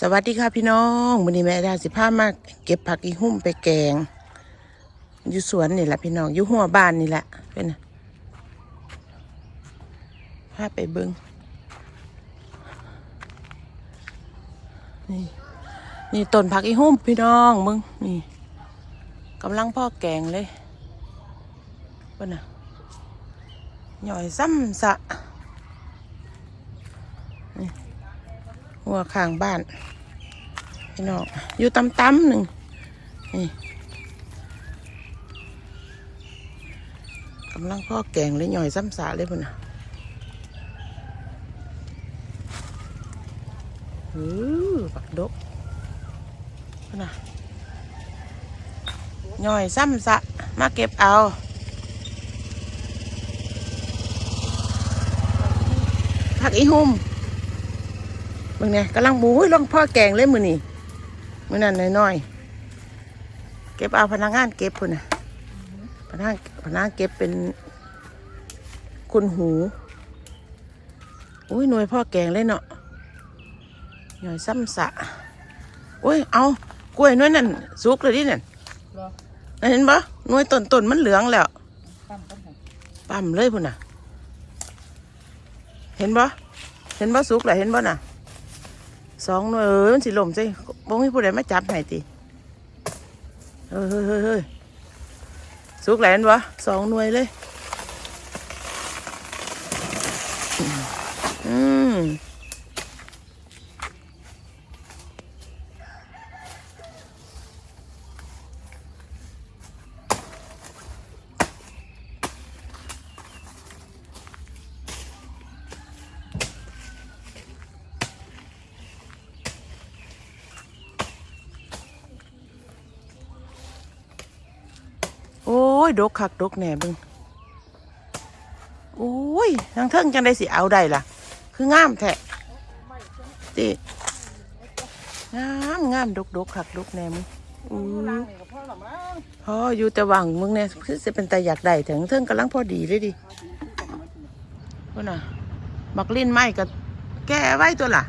สวัสดีค่ะพี่น้องวันนี้แม่ดาสิพามาเก็บผักอีหุ่มไปแกง อยู่สวนนี่แหละพี่น้องอยู่หัวบ้านนี่แหละเป็นพาไปเบิงนี่นี่ต้นผักอีหุ่มพี่น้องมึงนี่กำลังพ่อแกงเลยเป็นน่ะหน่อยซ้ำสะัวข้างบ้านพี่น้องอยู่ตำตำๆหนึ่งนี่กำลังพ่อแกงเลยหน่อยซ้ำสาเลยพุ่นนะอือปักดกพุ่นนะหน่อยซ้ำสะมาเก็บเอาผักอีหุ่ม มึงเนี่ยกำลังบูยลองพ่อแกงเลยมือนี่มือนั่นน้อยๆเก็บเอาพนักงานเก็บพุ่นน่ะพนักพนักงานเก็บเป็นคุณหูอุ้ยหน่วยพ่อแกงเลยเนาะหน่อยซ้ำสะอุ้ยเอากล้วยหน่วยนั่นสุกเลยดินั่นรอนั่นเห็นปะหน่วยต้นต้นๆมันเหลืองแล้วตั้มตั้มหปั๊มเลยพุ่นน่ะ เห็นบ่เห็นบ่สุกแหละเห็นบ่น่ะ สองหน่วยเออมันสิลมใช่บ่มีผู้ใดมาจับให้ติเฮ้ยเฮ้ยเฮ้ยสุกแหละเห็นวะสองหน่วยเลย อืมโอ้ ยดกคักดกแหน่บึงโอ้ยทางเทิงจังได้สิเอาได้ล่ะ คืองามแท้ติงามงามดกดกคักดกแหน่มึงอู้ล้างนี่กับพ่ออมั้งพออยู่แต่หวังมึงเนี่ยคือจะเป็นตาอยากได้ถึงเทิงกำลังพอดีเลยดิพุ่นน่ะบักลิ้นไม้ก็แก้ไว้ตัวล่ะ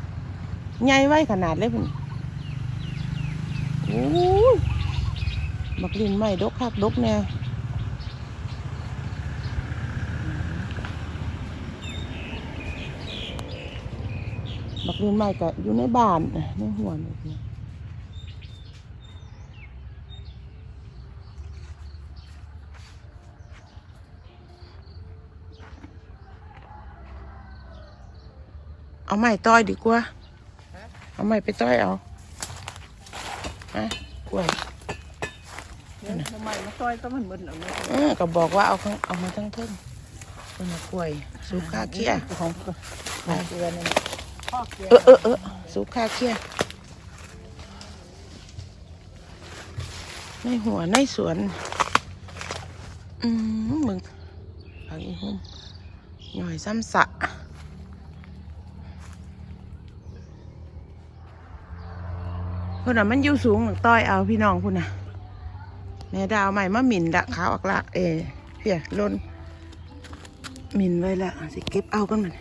ใหญ่ไว้ขนาดเลยพุ่นโอ้ยบักลิ้นไม้ดกคักดกแน่ บักลิ้นไม้ก็อยู่ในบ้านน่ะในหัวนี่เอาไม้ต้อยดีกว่า เอาไม้ไปต้อยเอาฮะกล้วยเดี๋ยวทำไมมาซอยก็มันมึนเอาเนี่ยเออก็บอกว่าเอาข้างเอามาทั้งเทิงเป็นกล้วยสุขาเคียของของเกลือนี่พ่อ เออเออเออสุขาเคียในหัวในสวน อืมมึงผักอีหุ่มหน่อยซ้ำสะพุ่นน่ะมันอยู่สูงหนังต้อยเอาพี่น้องพุ่นน่ะแม่ดาวใหม่มาหมิ่นละขาวอักละเอเพียล้นหมิ่นไว้ละสิเก็บเอากันมัน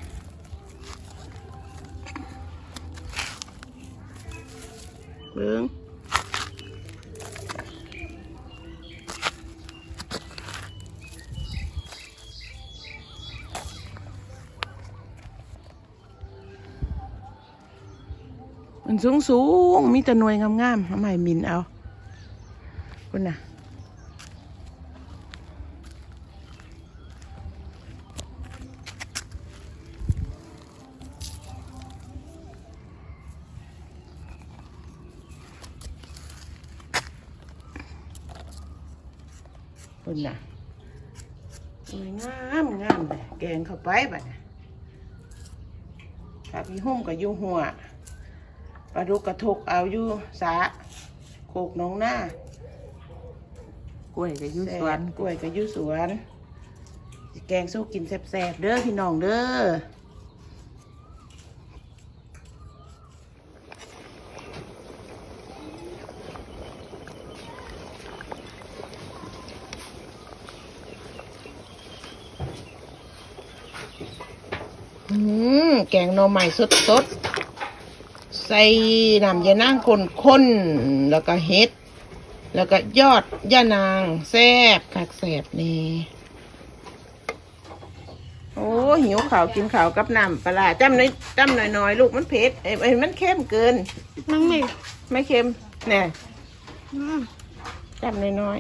เบิ้งมันสูงสูงๆมีแต่หน่วยงามๆทำไมหมิ่นเอาคุณน่ะ คุณน่ะสวยงามงามเลยแกงเข้าไปบัดน่ะถ้าพี่หุ่มกับยูหัวปลาดุกกระทกเอาอยู่สาโคกหน้องหน้ากล้วยกับยูสวนกล้วยกับยูสวนสิแกงสู้กินแซ่บๆเด้อพี่น้องเด้อ แกงหน่อใหม่สดสดใส่น้ำยานางข้นๆแล้วก็เห็ด แล้วก็ยอดย่านางแซ่บคักแซ่บนี่โอ้หิวข่าวกินข่าวกับน้ำปลาร้าจ้ำน้อยจ้ำหน่อยๆลูกมันเผ็ดเอ้ยเอ้ยมันเค็มเกินมันไม่ไม่เค็มแน่อืมจ้ำน้อย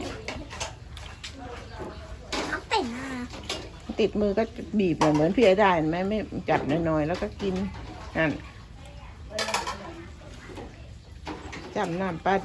เอาเป็ดมา ๆ ติดมือก็บีบเหมือนพี่ไอ้ได้เห็นไหมไม่จับน้อยๆแล้วก็กินนั่นจับน้ำปลา